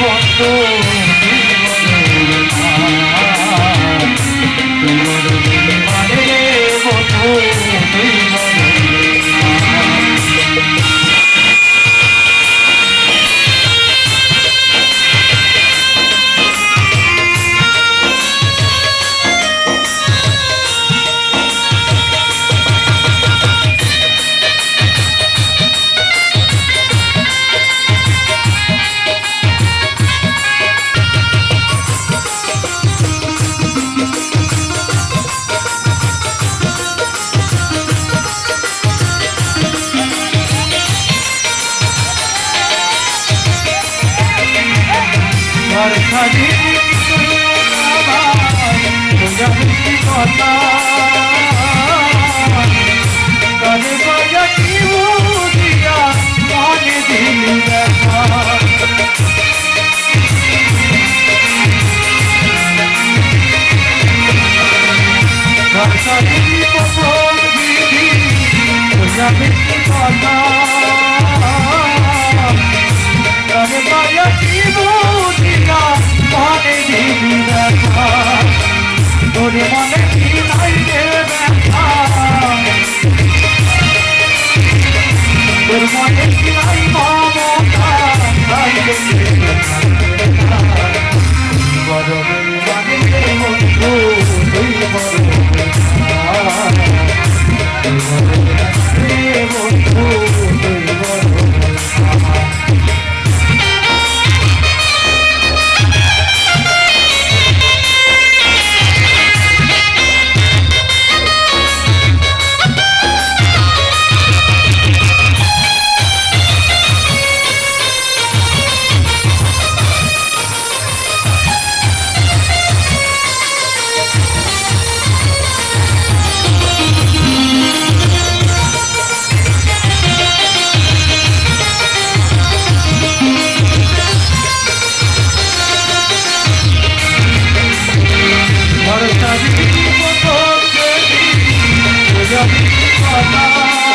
বন্ধু ঘর খালি কথা কানে বাজা কি বুঝিয়া মনে দিলি দেখা ঘর খালি পছন্দ দিদি কথা? মনে মনে Shabbat